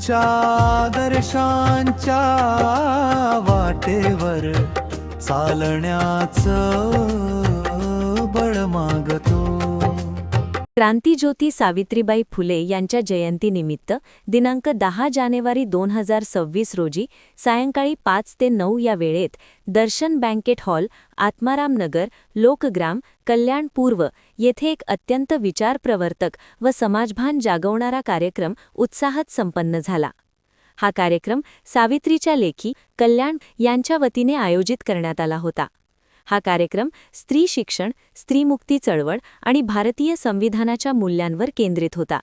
तुमच्या दर्शांच्या वाटेवर चालण्याचं बळ मागतो. क्रांतीज्योती सावित्रीबाई फुले यांच्या जयंतीनिमित्त दिनांक दहा जानेवारी दोन हजार सव्वीस रोजी सायंकाळी पाच ते नऊ या वेळेत दर्शन बँकेट हॉल आत्माराम नगर लोकग्राम कल्याण पूर्व येथे एक अत्यंत विचारप्रवर्तक व समाजभान जागवणारा कार्यक्रम उत्साहात संपन्न झाला. हा कार्यक्रम सावित्रीच्या लेखी कल्याण यांच्या वतीने आयोजित करण्यात आला होता. हा कार्यक्रम स्त्री शिक्षण स्त्रीमुक्ती चळवळ आणि भारतीय संविधानाच्या मूल्यांवर केंद्रित होता.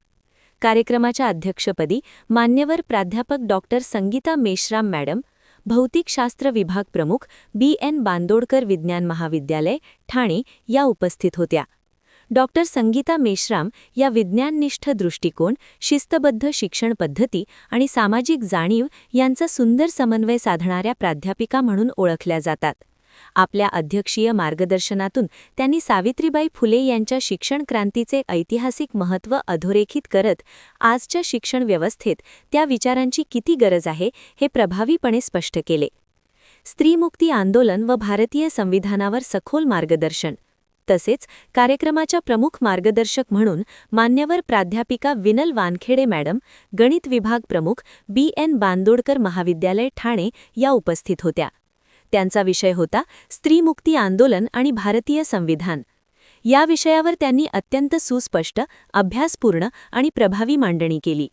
कार्यक्रमाच्या अध्यक्षपदी मान्यवर प्राध्यापक डॉक्टर संगीता मेश्राम मॅडम भौतिकशास्त्र विभाग प्रमुख बी एन बांदोडकर विज्ञान महाविद्यालय ठाणे या उपस्थित होत्या. डॉक्टर संगीता मेश्राम या विज्ञाननिष्ठ दृष्टिकोन शिस्तबद्ध शिक्षण पद्धती आणि सामाजिक जाणीव यांचा सुंदर समन्वय साधणाऱ्या प्राध्यापिका म्हणून ओळखल्या जातात. आपल्या अध्यक्षीय मार्गदर्शनातून त्यांनी सावित्रीबाई फुले यांच्या शिक्षण क्रांतीचे ऐतिहासिक महत्त्व अधोरेखित करत आजच्या शिक्षण व्यवस्थेत त्या विचारांची किती गरज आहे हे प्रभावीपणे स्पष्ट केले. स्त्रीमुक्ती आंदोलन व भारतीय संविधानावर सखोल मार्गदर्शन. तसेच कार्यक्रमाच्या प्रमुख मार्गदर्शक म्हणून मान्यवर प्राध्यापिका विनल वानखेडे मॅडम गणित विभाग प्रमुख बी एन बांदोडकर महाविद्यालय ठाणे या उपस्थित होत्या. त्यांचा विषय होता स्त्रीमुक्ती आंदोलन आणि भारतीय संविधान. या विषयावर त्यांनी अत्यंत सुस्पष्ट अभ्यासपूर्ण आणि प्रभावी मांडणी केली.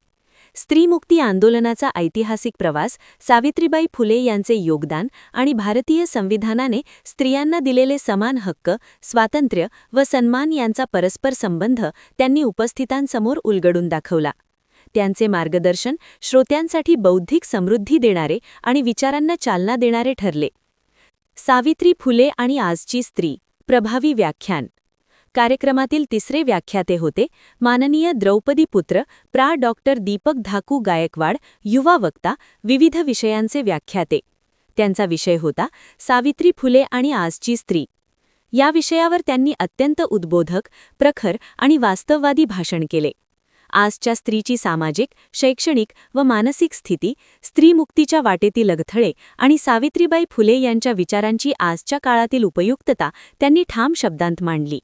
स्त्रीमुक्ती आंदोलनाचा ऐतिहासिक प्रवास सावित्रीबाई फुले यांचे योगदान आणि भारतीय संविधानाने स्त्रियांना दिलेले समान हक्क स्वातंत्र्य व सन्मान यांचा परस्पर संबंध त्यांनी उपस्थितांसमोर उलगडून दाखवला. त्यांचे मार्गदर्शन श्रोत्यांसाठी बौद्धिक समृद्धी देणारे आणि विचारांना चालना देणारे ठरले. सावित्री फुले आणि आजची स्त्री. प्रभावी व्याख्यान. कार्यक्रमातील तिसरे व्याख्याते होते माननीय द्रौपदी पुत्र प्रा. डॉक्टर दीपक धाकू गायकवाड युवा वक्ता विविध विषयांचे व्याख्याते. त्यांचा विषय होता सावित्री फुले आणि आजची स्त्री. या विषयावर त्यांनी अत्यंत उद्बोधक प्रखर आणि वास्तववादी भाषण केले. आजच्या स्त्रीची सामाजिक शैक्षणिक व मानसिक स्थिती स्त्रीमुक्तीच्या वाटेतील अगथळे आणि सावित्रीबाई फुले यांच्या विचारांची आजच्या काळातील उपयुक्तता त्यांनी ठाम शब्दांत मांडली.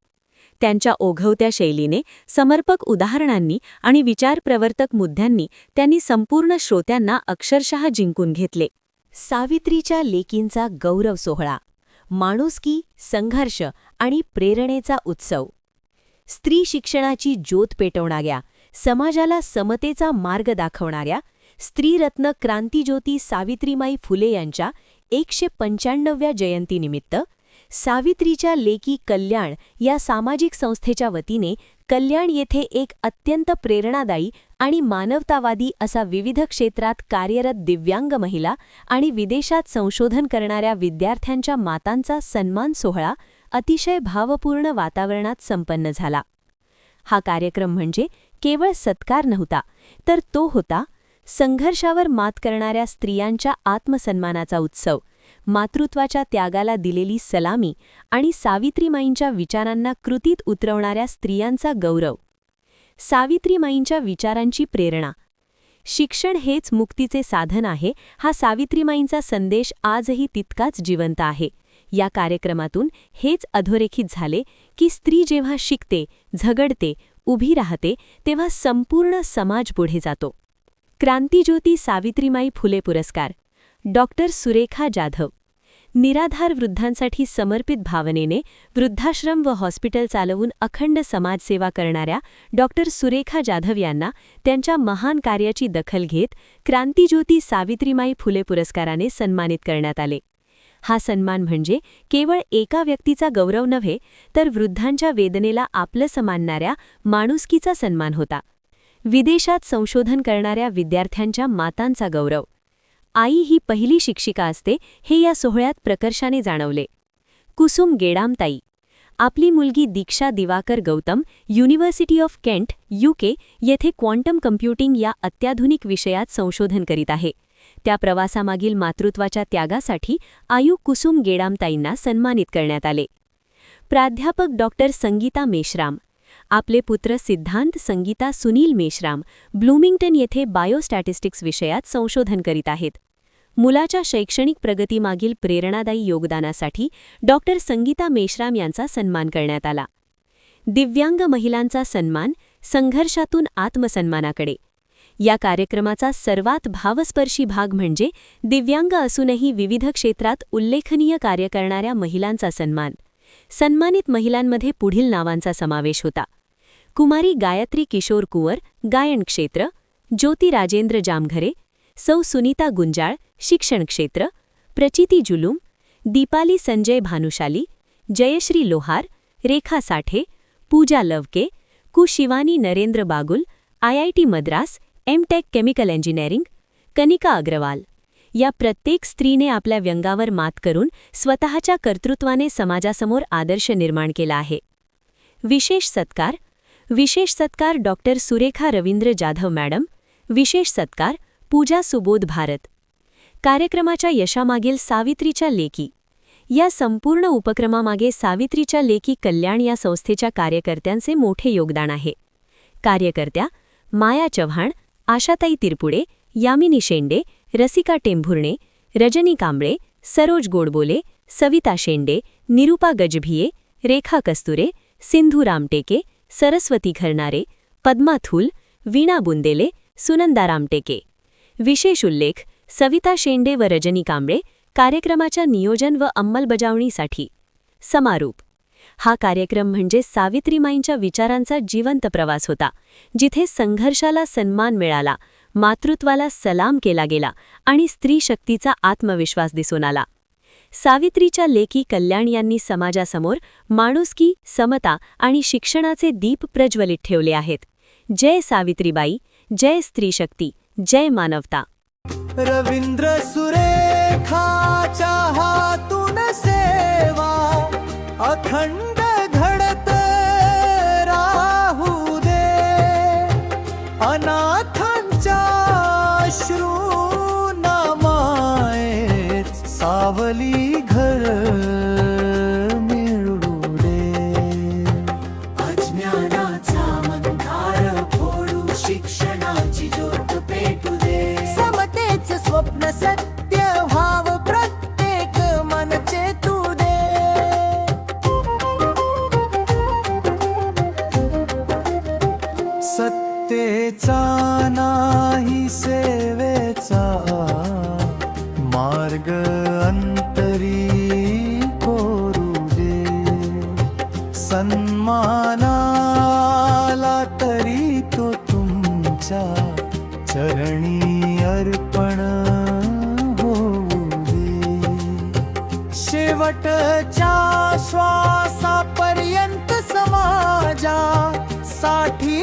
त्यांच्या ओघवत्या शैलीने समर्पक उदाहरणांनी आणि विचारप्रवर्तक मुद्द्यांनी त्यांनी संपूर्ण श्रोत्यांना अक्षरशः जिंकून घेतले. सावित्रीच्या लेकींचा गौरव सोहळा माणुसकी संघर्ष आणि प्रेरणेचा उत्सव. स्त्री शिक्षणाची ज्योत पेटवणाऱ्या समाजाला समतेचा मार्ग दाखवणाऱ्या स्त्रीरत्न क्रांतीज्योती सावित्रीमाई फुले यांच्या एकशे पंच्याण्णव्या जयंतीनिमित्त सावित्रीच्या लेकी कल्याण या सामाजिक संस्थेच्या वतीने कल्याण येथे एक अत्यंत प्रेरणादायी आणि मानवतावादी असा विविध क्षेत्रात कार्यरत दिव्यांग महिला आणि विदेशात संशोधन करणाऱ्या विद्यार्थ्यांच्या मातांचा सन्मान सोहळा अतिशय भावपूर्ण वातावरणात संपन्न झाला. हा कार्यक्रम म्हणजे केवळ सत्कार नव्हता तर तो होता संघर्षावर मात करणाऱ्या स्त्रियांच्या आत्मसन्मानाचा उत्सव. मातृत्वाच्या त्यागाला दिलेली सलामी आणि सावित्रीमाईंच्या विचारांना कृतीत उतरवणाऱ्या स्त्रियांचा गौरव. सावित्रीमाईंच्या विचारांची प्रेरणा. शिक्षण हेच मुक्तीचे साधन आहे हा सावित्रीमाईंचा संदेश आजही तितकाच जिवंत आहे. या कार्यक्रमातून हेच अधोरेखित झाले की स्त्री जेव्हा शिकते झगडते उभी राहते तेव्हा संपूर्ण समाज पुढे जातो. क्रांतीज्योती सावित्रीमाई फुले पुरस्कार. डॉक्टर सुरेखा जाधव. निराधार वृद्धांसाठी समर्पित भावनेने वृद्धाश्रम व हॉस्पिटल चालवून अखंड समाजसेवा करणाऱ्या डॉक्टर सुरेखा जाधव यांना त्यांच्या महान कार्याची दखल घेत क्रांतीज्योती सावित्रीमाई फुले पुरस्काराने सन्मानित करण्यात आले. हा सन्मान म्हणजे केवळ एका व्यक्तीचा गौरव नव्हे तर वृद्धांच्या वेदनेला आपलं समानणाऱ्या माणुसकीचा सन्मान होता. विदेशात संशोधन करणाऱ्या विद्यार्थ्यांच्या मातांचा गौरव. आई ही पहिली शिक्षिका असते हे या सोहळ्यात प्रकर्षाने जाणवले. कुसुम गेडामताई. आपली मुलगी Diksha Diwakar Gautam university of Kent UK येथे क्वांटम कम्प्युटिंग या अत्याधुनिक विषयात संशोधन करीत आहे. त्या प्रवासामागील मातृत्वाच्या त्यागासाठी आयु कुसुम गेडामताईंना सन्मानित करण्यात आले. प्राध्यापक डॉक्टर संगीता मेश्राम आपले पुत्र सिद्धांत संगीता सुनील मेश्राम ब्लूमिंग्टन येथे बायोस्टॅटिस्टिक्स विषयात संशोधन करीत आहेत. मुलाच्या शैक्षणिक प्रगतीमागील प्रेरणादायी योगदानासाठी डॉक्टर संगीता मेश्राम यांचा सन्मान करण्यात आला. दिव्यांग महिलांचा सन्मान संघर्षातून आत्मसन्मानाकडे या कार्यक्रमाचा सर्वात भावस्पर्शी भाग म्हणजे दिव्यांग असूनही विविध क्षेत्रात उल्लेखनीय कार्य करणाऱ्या महिलांचा सन्मान. सन्मानित महिलांमध्ये पुढील नावांचा समावेश होता. कुमारी गायत्री किशोर कुंवर गायन क्षेत्र ज्योती राजेंद्र जामघरे सौ सुनीता गुंजाळ शिक्षण क्षेत्र Prachiti Julum Deepali Sanjay Bhanushali Jayashree Lohar Rekha Sathe Pooja Lavke कुशिवानी Narendra Bagul IIT Madras MTech chemical engineering Kanika Agarwal. या प्रत्येक स्त्रीने आपल्या व्यंगावर मात करून स्वतःच्या कर्तृत्वाने समाजासमोर आदर्श निर्माण केला आहे. विशेष सत्कार विशेष सत्कार डॉक्टर सुरेखा रवींद्र जाधव मॅडम विशेष सत्कार पूजा सुबोध भारत. कार्यक्रमाच्या यशामागील सावित्रीच्या लेकी या संपूर्ण उपक्रमामागे सावित्रीच्या लेकी कल्याण या संस्थेच्या कार्यकर्त्यांचे मोठे योगदान आहे. कार्यकर्त्या माया चव्हाण आशाताई तिरपुडे यामिनी शेंडे रसिका टेंभुर्णे रजनी कांबळे सरोज गोडबोले सविता शेंडे निरुपा गजभिये रेखा कस्तुरे सिंधू रामटेके सरस्वती खरणारे पद्मा थूल वीणा बुंदेले सुनंदा रामटेके. विशेष उल्लेख सविता शेंडे व रजनी कांबळे कार्यक्रमाच्या नियोजन व अंमलबजावणीसाठी. समारोप हा कार्यक्रम म्हणजे सावित्रीमाईंच्या विचारांचा जिवंत प्रवास होता जिथे संघर्षाला सन्मान मिळाला मातृत्वाला सलाम केला गेला आणि स्त्री शक्तीचा आत्मविश्वास दिसून आला. सावित्रीच्या लेकी कल्याण यांनी समाजासमोर माणुसकी समता आणि शिक्षणाचे दीप प्रज्वलित ठेवले आहेत. जय सावित्रीबाई जय स्त्रीशक्ती जय मानवता. रवींद्र सुरेखाच्या हातून सेवा अखंड सेवेचा नाही सेवेचा मार्ग अंतरी कोरू दे. सन्मानाला तरी तो तुमच्या चरणी अर्पण होऊ दे. शेवटच्या श्वासापर्यंत समाजा साठी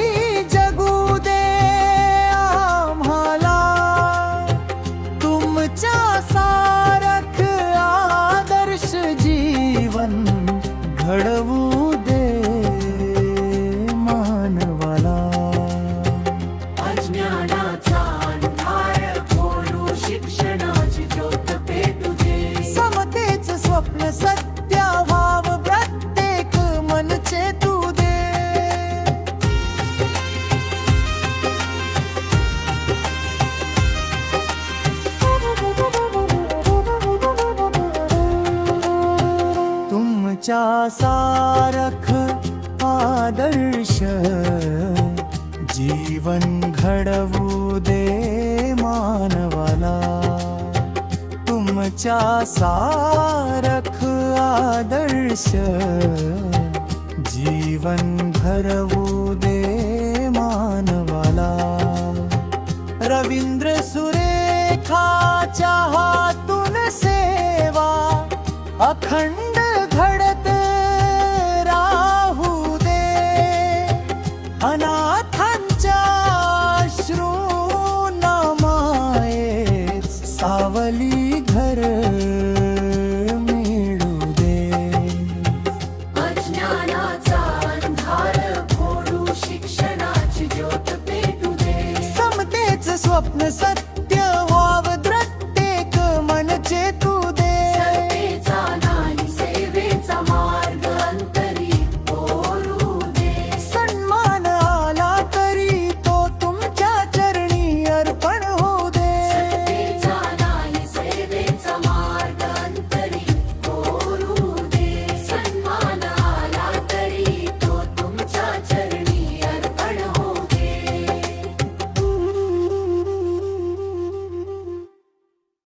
जीवन घडवू दे मानवाला. तुमच्या सारख आदर्श जीवन घडवू दे मानवाला. रवींद्र सुरेखाच्या हातून सेवा अखंड फोडू शिक्षणाची